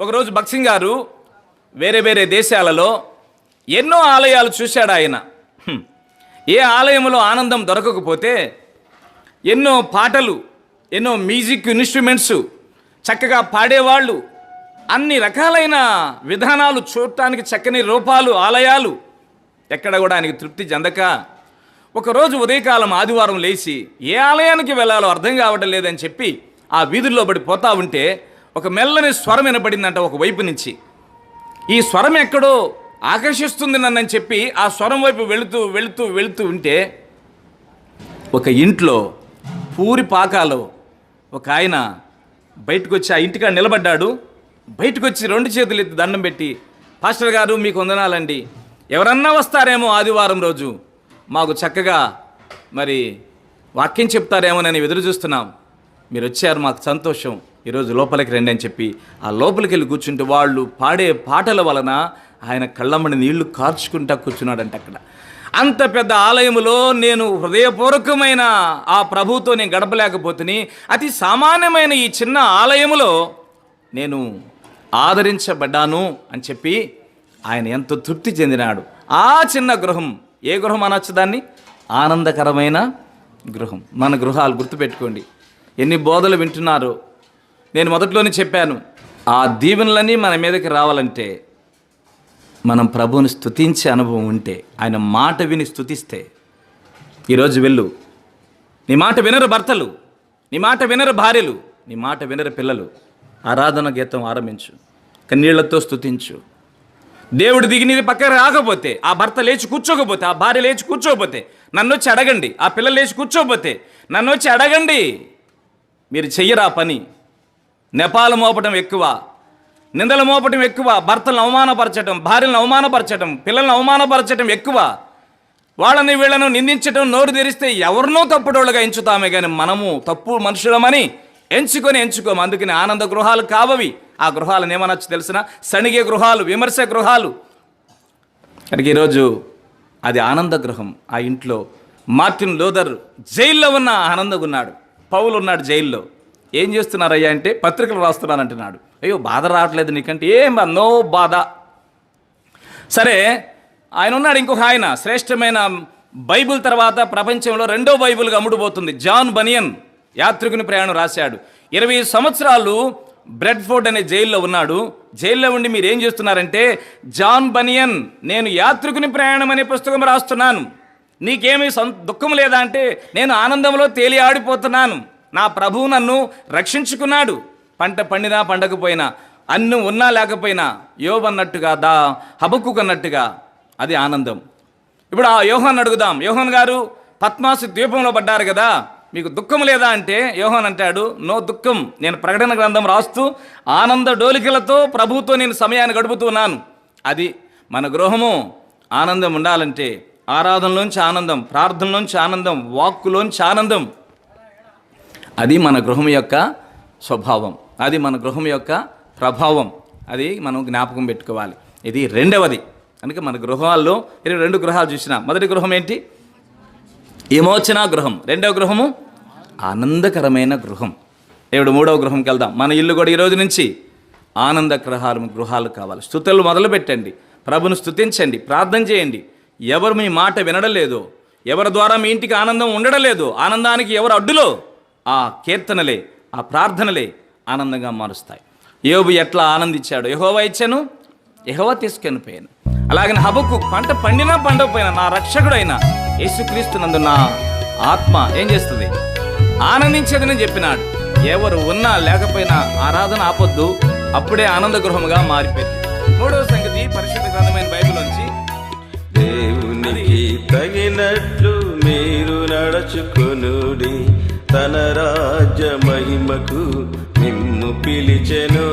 ఒకరోజు భక్సింగ్ గారు వేరే వేరే దేశాలలో ఎన్నో ఆలయాలు చూశాడు ఆయన. ఏ ఆలయంలో ఆనందం దొరకకపోతే ఎన్నో పాటలు ఎన్నో మ్యూజిక్ ఇన్స్ట్రుమెంట్స్ చక్కగా పాడేవాళ్ళు. అన్ని రకాలైన విధానాలు చూడటానికి చక్కని రూపాలు ఆలయాలు. ఎక్కడ కూడా ఆయనకి తృప్తి చెందక ఒకరోజు ఉదయకాలం ఆదివారం లేచి ఏ ఆలయానికి వెళ్ళాలో అర్థం కావడం లేదని చెప్పి ఆ వీధుల్లో పడి పోతా ఉంటే ఒక మెల్లని స్వరం వినబడిందంట ఒక వైపు నుంచి. ఈ స్వరం ఎక్కడో ఆకర్షిస్తుంది నన్నని చెప్పి ఆ స్వరం వైపు వెళుతూ వెళుతూ వెళుతూ ఉంటే ఒక ఇంట్లో పూరి పాకాలో ఒక ఆయన బయటకు వచ్చి ఆ ఇంటికాడ నిలబడ్డాడు. బయటకు వచ్చి రెండు చేతులు ఎత్తి దండం పెట్టి పాస్టర్ గారు మీకు వందనాలండి. ఎవరన్నా వస్తారేమో ఆదివారం రోజు. మాకు చక్కగా మరి వాక్యం చెప్తారేమోనని ఎదురు చూస్తున్నాం. మీరు వచ్చారు మాకు సంతోషం. ఈరోజు లోపలికి రండి అని చెప్పి ఆ లోపలికి వెళ్ళి కూర్చుంటే వాళ్ళు పాడే పాటల వలన ఆయన కళ్ళమ్మడి నీళ్ళు కార్చుకుంటా కూర్చున్నాడంట అక్కడ. అంత పెద్ద ఆలయములో నేను హృదయపూర్వకమైన ఆ ప్రభుతో నేను గడపలేకపోతుని అతి సామాన్యమైన ఈ చిన్న ఆలయములో నేను ఆదరించబడ్డాను అని చెప్పి ఆయన ఎంతో తృప్తి చెందినాడు. ఆ చిన్న గృహం ఏ గృహం అనొచ్చు దాన్ని? ఆనందకరమైన గృహం. మన గృహాలు గుర్తుపెట్టుకోండి. ఎన్ని బోధలు వింటున్నారో నేను మొదట్లోనే చెప్పాను ఆ దీవెనలన్నీ మన మీదకి రావాలంటే మనం ప్రభువుని స్థుతించే అనుభవం ఉంటే ఆయన మాట విని స్థుతిస్తే ఈరోజు వెళ్ళు. నీ మాట వినరు భర్తలు నీ మాట వినరు భార్యలు నీ మాట వినరు పిల్లలు. ఆరాధన గీతం ఆరంభించు కన్నీళ్ళతో స్థుతించు దేవుడు దిగి నీది పక్కన రాకపోతే ఆ భర్త లేచి కూర్చోకపోతే ఆ భార్య లేచి కూర్చోకపోతే నన్ను వచ్చి అడగండి. ఆ పిల్లలు లేచి కూర్చోకపోతే నన్ను వచ్చి అడగండి. మీరు చెయ్యరా పని? నెపాలు మోపటం ఎక్కువ నిందలు మోపటం ఎక్కువ భర్తలను అవమానపరచటం భార్యలను అవమానపరచటం పిల్లలను అవమానపరచటం ఎక్కువ. వాళ్ళని వీళ్ళను నిందించటం నోరు తెరిస్తే ఎవరినో తప్పుడోళ్ళుగా ఎంచుతామే కానీ మనము తప్పు మనుషులమని ఎంచుకొని ఎంచుకోము. అందుకని ఆనంద గృహాలు కావవి. ఆ గృహాలను ఏమనొచ్చు తెలిసిన? సణిగే గృహాలు విమర్శ గృహాలు. కనుక ఈరోజు అది ఆనంద గృహం. ఆ ఇంట్లో మార్టిన్ లోదర్ జైల్లో ఉన్న ఆనందం ఉన్నాడు పౌలు ఉన్నాడు జైల్లో. ఏం చేస్తున్నారయ్యా అంటే పత్రికలు రాస్తున్నాను అంటున్నాడు అయ్యో బాధ రావట్లేదు నీకంటే. ఏం బా నో బాధ. సరే ఆయన ఉన్నాడు ఇంకొక ఆయన శ్రేష్టమైన బైబిల్ తర్వాత ప్రపంచంలో రెండో బైబిల్గా అమ్ముడుపోతుంది. జాన్ బనియన్ యాత్రికుని ప్రయాణం రాశాడు. ఇరవై సంవత్సరాలు బ్రెడ్ఫోర్డ్ అనే జైల్లో ఉన్నాడు. జైల్లో ఉండి మీరు ఏం చేస్తున్నారంటే జాన్ బనియన్ నేను యాత్రికుని ప్రయాణం అనే పుస్తకం రాస్తున్నాను. నీకేమీ సం దుఃఖం లేదా అంటే నేను ఆనందంలో తేలి ఆడిపోతున్నాను. నా ప్రభువు నన్ను రక్షించుకున్నాడు. పంట పండినా పండకపోయినా అన్ను ఉన్నా లేకపోయినా యోబన్నట్టుగా దా హబక్కు అన్నట్టుగా అది ఆనందం. ఇప్పుడు ఆ యోహన్ అడుగుదాం. యోహన్ గారు పద్మాసు ద్వీపంలో పడ్డారు కదా మీకు దుఃఖం లేదా అంటే యోహన్ అంటాడు నో దుఃఖం నేను ప్రకటన గ్రంథం రాస్తూ ఆనంద డోలికలతో ప్రభువుతో నేను సమయాన్ని గడుపుతున్నాను అది మన గృహము. ఆనందం ఉండాలంటే ఆరాధనలోంచి ఆనందం ప్రార్థనలోంచి ఆనందం వాక్కులోంచి ఆనందం అది మన గృహం యొక్క స్వభావం. అది మన గృహం యొక్క ప్రభావం. అది మనం జ్ఞాపకం పెట్టుకోవాలి. ఇది రెండవది. కనుక మన గృహాల్లో ఇరవై రెండు గృహాలు చూసిన. మొదటి గృహం ఏంటి? విమోచన గృహం. రెండవ గృహము? ఆనందకరమైన గృహం. ఇప్పుడు మూడవ గృహంకి వెళ్దాం. మన ఇల్లు కూడా ఈరోజు నుంచి ఆనంద గృహాలు గృహాలు కావాలి. స్థుతులు మొదలు పెట్టండి. ప్రభును స్థుతించండి. ప్రార్థన చేయండి. ఎవరు మీ మాట వినడం లేదు. ఎవరి ద్వారా మీ ఇంటికి ఆనందం ఉండడం లేదు. ఆనందానికి ఎవరు అడ్డులో? ఆ కీర్తనలే ఆ ప్రార్థనలే ఆనందంగా మారుస్తాయి. యోబు ఎట్లా ఆనందించాడు యహోవా ఇచ్చాను యహోవా తీసుకొని పోయాను. అలాగని హబకు పంట పండినా పండకపోయినా నా రక్షకుడైన యేసుక్రీస్తు నందు నా ఆత్మ ఏం చేస్తుంది? ఆనందించేదని చెప్పినాడు. ఎవరు ఉన్నా లేకపోయినా ఆరాధన ఆపొద్దు అప్పుడే ఆనంద గృహముగా మారిపోయింది. మూడవ సంగతి పరిశుద్ధ గ్రంథమైన బైబిల్ దేవునికి తగినట్లు మీరు నడుచుకునుడి. తన రాజ్య మహిమకు నిమ్ము పిలిచెను.